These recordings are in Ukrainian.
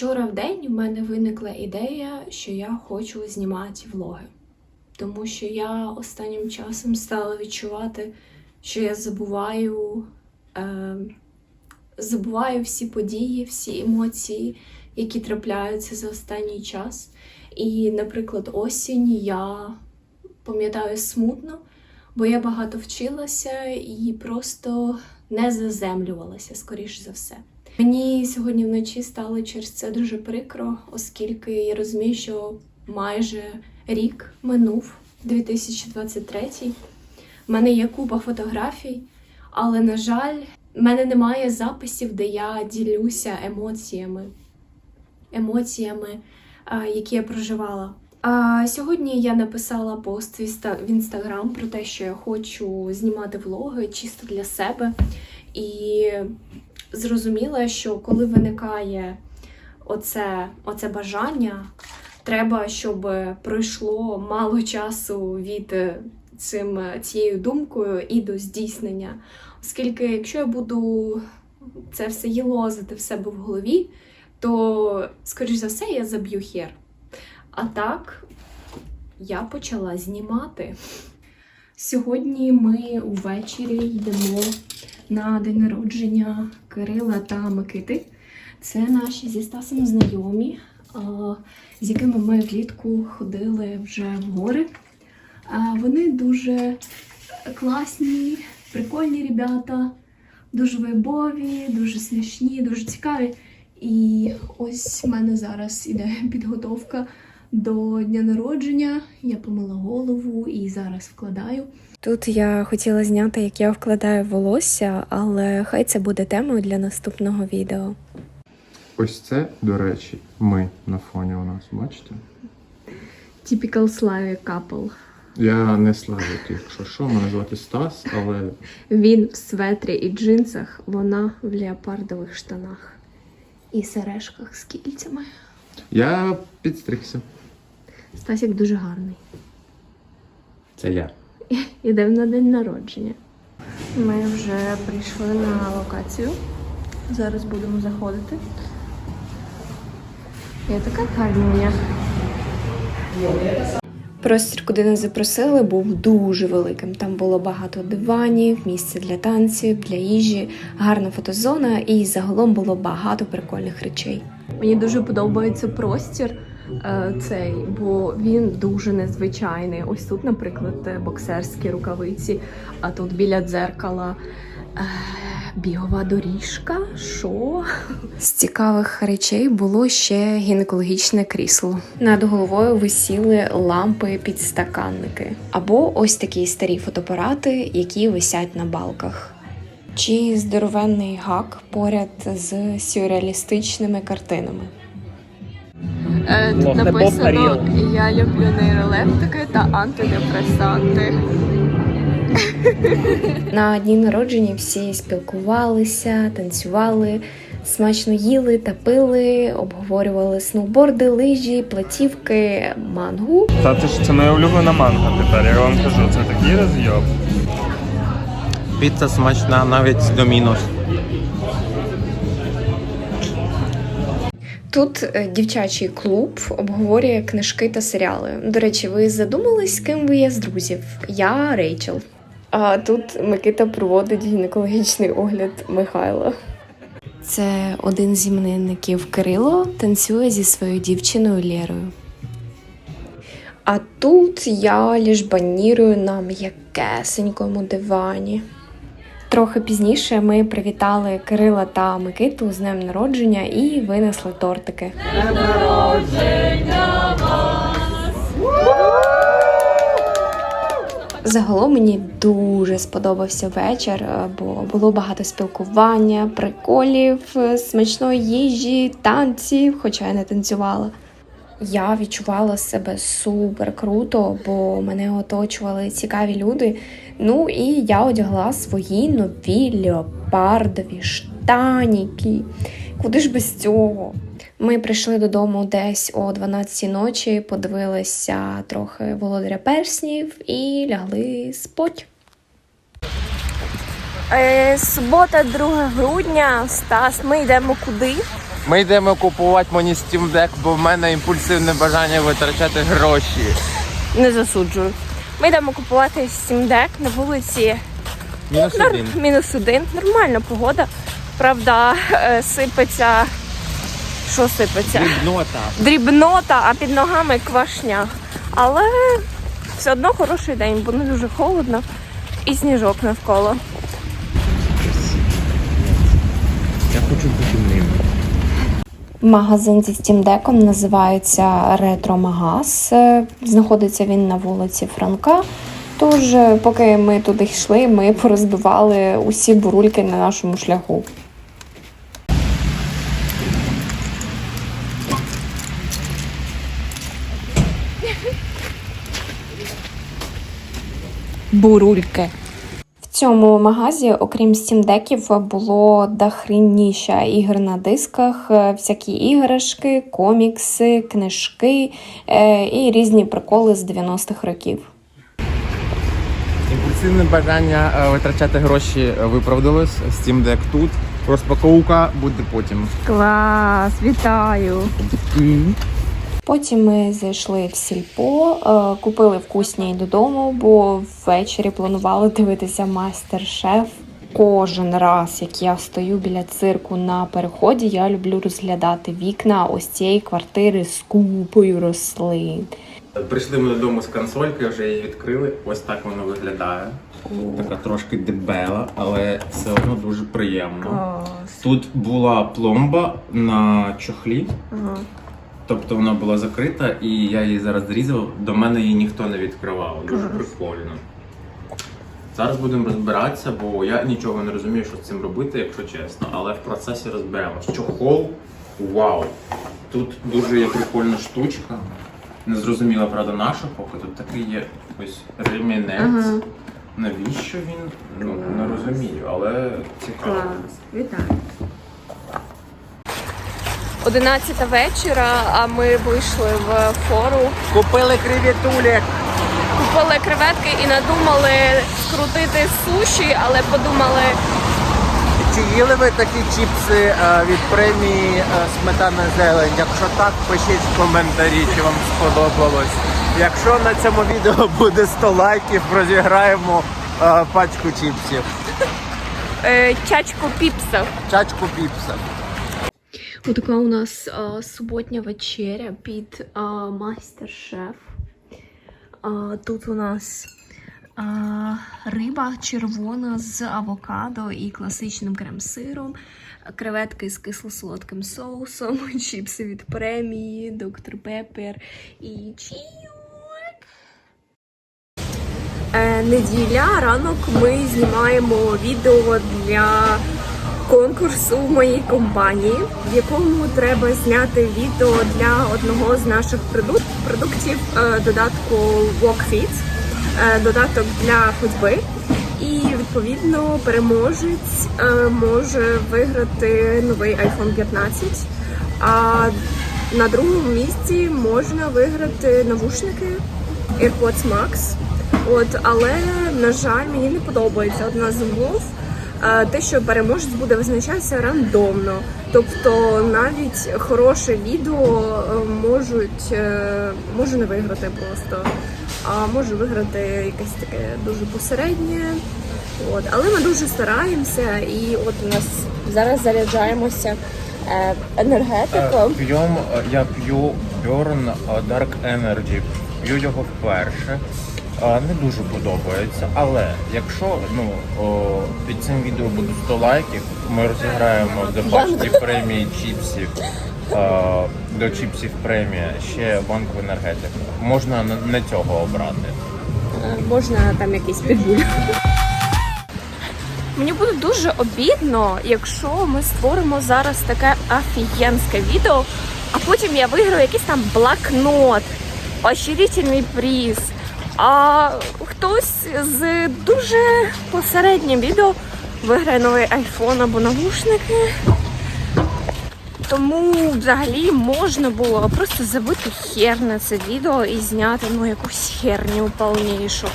Вчора в день в мене виникла ідея, що я хочу знімати влоги. Тому що я останнім часом стала відчувати, що я забуваю, е, забуваю всі події, всі емоції, які трапляються за останній час. І, наприклад, осінь я пам'ятаю смутно, бо я багато вчилася і просто не заземлювалася, скоріш за все. Мені сьогодні вночі стало через це дуже прикро, оскільки я розумію, що майже рік минув 2023. У мене є купа фотографій, але, на жаль, в мене немає записів, де я ділюся емоціями, емоціями, які я проживала. А сьогодні я написала пост в інстаграм про те, що я хочу знімати влоги чисто для себе. І зрозуміла, що коли виникає оце, оце бажання, треба, щоб пройшло мало часу від е, цим, цією думкою і до здійснення. Оскільки, якщо я буду це все їлозити в себе в голові, то, скоріш за все, я заб'ю хер. А так, я почала знімати. Сьогодні ми увечері йдемо на день народження Кирила та Микити. Це наші зі Стасом знайомі, з якими ми влітку ходили вже в гори. Вони дуже класні, прикольні ребята, дуже вайбові, дуже смішні, дуже цікаві. І ось в мене зараз іде підготовка до дня народження. Я помила голову і зараз вкладаю. Тут я хотіла зняти, як я вкладаю волосся, але хай це буде темою для наступного відео. Ось це, до речі, ми на фоні у нас, бачите? Typical Slavic couple. Я не Славік, якщо що, мене звати Стас, але Він в светрі і джинсах, вона в леопардових штанах і сережках з кільцями. я підстригся. Стасік дуже гарний. Це я. Ідемо на день народження. Ми вже прийшли на локацію. Зараз будемо заходити. Я така гарнюня. Простір, куди нас запросили, був дуже великим. Там було багато диванів, місце для танців, для їжі, гарна фотозона і загалом було багато прикольних речей. Мені дуже подобається простір цей, бо він дуже незвичайний. Ось тут, наприклад, е, боксерські рукавиці, а тут біля дзеркала. е, Бігова доріжка, що? З цікавих речей було ще гінекологічне крісло. Над головою висіли лампи підстаканники. Або ось такі старі фотоапарати, які висять на балках. Чи здоровенний гак поряд з сюрреалістичними картинами. Е, тут написано, Я люблю нейролептики та антидепресанти. На дні народження всі спілкувалися, танцювали, смачно їли та пили, обговорювали сноуборди, лижі, платівки, мангу. Та це ж це моя улюблена манга тепер, я вам кажу, це такий розйоб. Піца смачна навіть до мінус. Тут е, дівчачий клуб обговорює книжки та серіали. До речі, ви задумались, ким ви є з друзів? Я Рейчел. А тут Микита проводить гінекологічний огляд Михайла. Це один з іменинників Кирило танцює зі своєю дівчиною Лєрою. А тут я ліж банірую на м'якесенькому дивані. Трохи пізніше ми привітали Кирила та Микиту з днем народження і винесли тортики. Загалом мені дуже сподобався вечір, е, бо було багато спілкування, приколів, е, смачної їжі, танців, хоча я не танцювала. Я відчувала себе супер круто, бо мене оточували цікаві люди. Ну і я одягла свої нові леопардові штаніки. Куди ж без цього? Ми прийшли додому десь о 12 ночі, подивилися трохи володаря перснів і лягли спать. Е, субота, 2 грудня. Стас, ми йдемо куди? Ми йдемо купувати мені Steam Deck, бо в мене імпульсивне бажання витрачати гроші. Не засуджую. Ми йдемо купувати Steam Deck на вулиці Мінус Нар- один. мінус один. Нормальна погода. Правда, е, сипеться. Що сипеться? Дрібнота. Дрібнота, а під ногами квашня. Але все одно хороший день, бо не дуже холодно і сніжок навколо. Я хочу. Магазин зі Deck називається Ретро Магаз. Е, Знаходиться він на вулиці Франка. Тож, е, поки ми туди йшли, ми порозбивали усі бурульки на нашому шляху. Бурульки. В цьому магазі, окрім Steam Deckів, було дохрініща ігр на дисках, е, всякі іграшки, комікси, книжки е, і різні приколи з 90-х років. Імпульсивне бажання е, витрачати гроші виправдалось. Steam Deck тут. Розпаковка буде потім. Клас, вітаю! Потім ми зайшли в сільпо, е, купили вкусні додому, бо ввечері планували дивитися майстер-шеф. Кожен раз, як я стою біля цирку на переході, я люблю розглядати вікна ось цієї квартири з купою рослин. Прийшли ми додому з консольки, вже її відкрили. Ось так воно виглядає. Така трошки дебела, але все одно дуже приємно. Тут була пломба на чохлі, тобто вона була закрита, і я її зараз зрізав. До мене її ніхто не відкривав. Дуже прикольно. Зараз будемо розбиратися, бо я нічого не розумію, що з цим робити, якщо чесно. Але в процесі розберемось. Чохол, вау! Тут дуже є прикольна штучка. Не зрозуміла, правда, наша поки. Тут такий є ось ремінець. Навіщо він? Ну, не розумію, але цікаво. Вітаю. 11 вечора, а ми вийшли в фору. Купили креветулі. Купили креветки і надумали скрутити суші, але подумали, Чи їли ви такі чіпси е, від премії е, Сметана Зелень? Якщо так, пишіть в коментарі, чи вам сподобалось. Якщо на цьому відео буде 100 лайків, розіграємо е, пачку чіпсів. чачку піпса. Чачку піпса. Отака у нас а, суботня вечеря під майстер-шеф. Тут у нас а, риба червона з авокадо і класичним крем-сиром, креветки з кисло-солодким соусом, чіпси від премії, доктор Пеппер і чіюк. Е, неділя, ранок ми знімаємо відео для конкурсу в моїй компанії, в якому треба зняти відео для одного з наших продук- продуктів е, додатку WalkFit, е, додаток для ходьби. І відповідно переможець е, може виграти новий iPhone 15. А на другому місці можна виграти навушники AirPods Max. От, але на жаль, мені не подобається одна з умов. Те, що переможець буде визначатися рандомно. Тобто навіть хороше відео е, можуть е, може не виграти просто, а може виграти якесь таке дуже посереднє. От, але ми дуже стараємося, і от у нас зараз заряджаємося е, енергетиком. П'єм, е, я п'ю Burn Dark Energy. П'ю його вперше. Е, Не дуже подобається, але якщо ну о, під цим відео буде 100 лайків, ми розіграємо до пачки премії чіпсів. е, До чіпсів премія ще банку енергетику. Можна не- цього обрати. Е, можна там якийсь підбуль. Мені буде дуже обідно, якщо ми створимо зараз таке офігенське відео, а потім я виграю якийсь там блокнот, поощрительний приз. А хтось з дуже посереднім відео виграє новий айфон або навушники. Тому взагалі можна було просто забити хер на це відео і зняти ну якусь херню повнішу.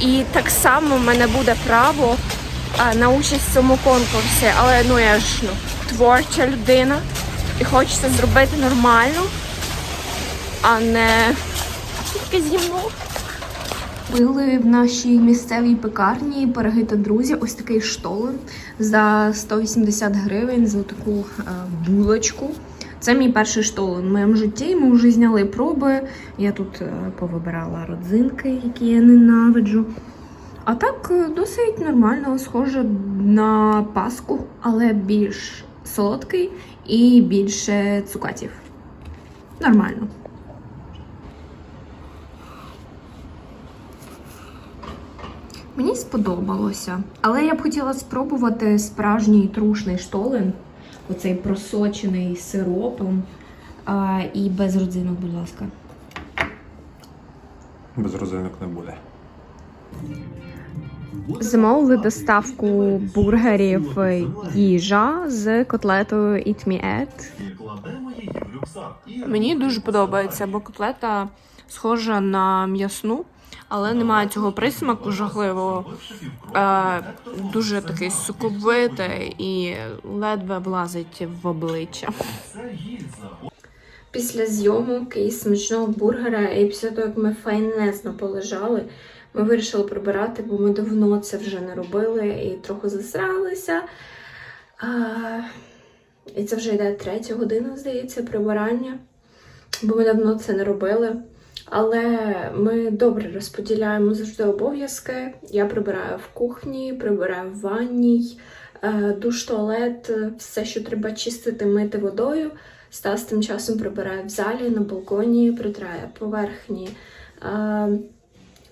І так само в мене буде право а, на участь в цьому конкурсі. Але ну я ж ну творча людина. І хочеться зробити нормально, а не тільки зімно. Купили в нашій місцевій пекарні пироги та друзі ось такий штолен за 180 гривень за таку е, булочку. Це мій перший штолен в моєму житті. Ми вже зняли проби. Я тут е, повибирала родзинки, які я ненавиджу. А так е, досить нормально, схоже на паску, але більш солодкий і більше цукатів. Нормально. Мені сподобалося, але я б хотіла спробувати справжній трушний штолен, оцей просочений сиропом а, і без родзинок, будь ласка. Без розинок не буде. Замовили доставку бургерів їжа з котлетою Eat Me At. Мені дуже подобається, бо котлета схожа на м'ясну, але немає цього присмаку жахливого. Е, дуже такий соковитий і ледве влазить в обличчя. Після зйомок і смачного бургера, і після того, як ми файнесно полежали, ми вирішили прибирати, бо ми давно це вже не робили і трохи засралися. А, і це вже йде третя година, здається, прибирання, бо ми давно це не робили. Але ми добре розподіляємо завжди обов'язки. Я прибираю в кухні, прибираю в ванній, е, душ, туалет, все, що треба чистити, мити водою. Стас тим часом прибирає в залі, на балконі, притирає поверхні, е,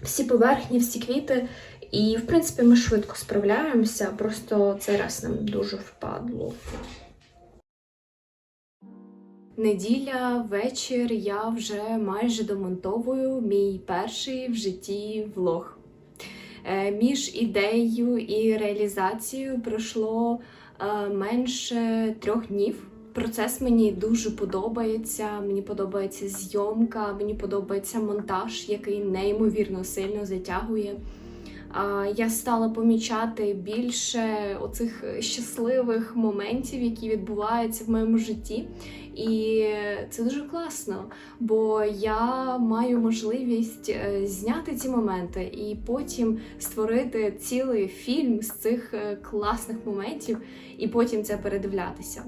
всі поверхні, всі квіти. І, в принципі, ми швидко справляємося, просто цей раз нам дуже впадло. Неділя, вечір, я вже майже домонтовую мій перший в житті влог. Е, Між ідеєю і реалізацією пройшло е, менше трьох днів. Процес мені дуже подобається. Мені подобається зйомка, мені подобається монтаж, який неймовірно сильно затягує. Я стала помічати більше оцих щасливих моментів, які відбуваються в моєму житті. І це дуже класно, бо я маю можливість е, зняти ці моменти і потім створити цілий фільм з цих е, класних моментів, і потім це передивлятися.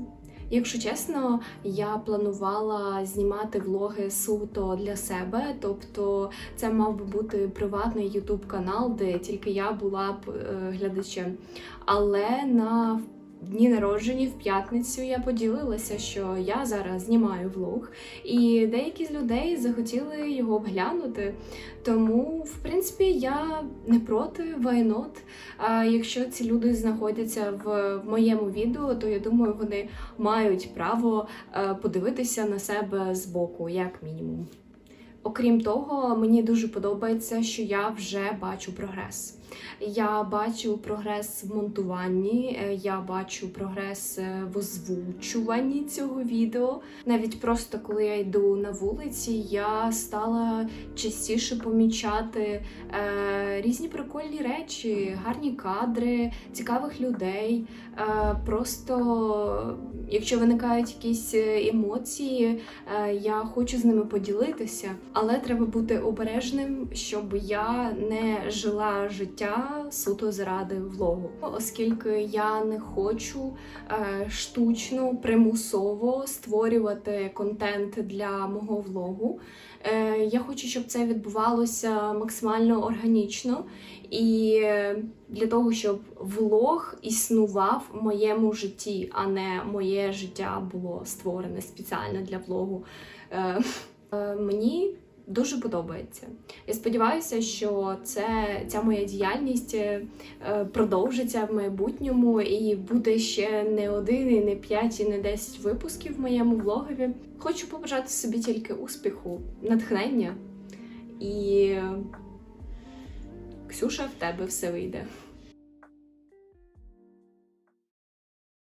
Якщо чесно, я планувала знімати влоги суто для себе, тобто це мав би бути приватний ютуб канал, де тільки я була б е, глядачем. Але на дні народження в п'ятницю я поділилася, що я зараз знімаю влог, і деякі з людей захотіли його обглянути. Тому, в принципі, я не проти not. А якщо ці люди знаходяться в, моєму відео, то я думаю, вони мають право е, подивитися на себе збоку, як мінімум. Окрім того, мені дуже подобається, що я вже бачу прогрес. Я бачу прогрес в монтуванні, е, я бачу прогрес е, в озвучуванні цього відео. Навіть просто коли я йду на вулиці, я стала частіше помічати е, різні прикольні речі, гарні кадри, цікавих людей. Е, просто якщо виникають якісь е, емоції, е, я хочу з ними поділитися, але треба бути обережним, щоб я не жила життя суто заради влогу, оскільки я не хочу е, штучно примусово створювати контент для мого влогу. Е, Я хочу, щоб це відбувалося максимально органічно і для того, щоб влог існував в моєму житті, а не моє життя було створене спеціально для влогу. Е, Мені дуже подобається. Я сподіваюся, що це, ця моя діяльність е, продовжиться в майбутньому і буде ще не один, і не п'ять, і не десять випусків в моєму влогові. Хочу побажати собі тільки успіху, натхнення і Ксюша, в тебе все вийде.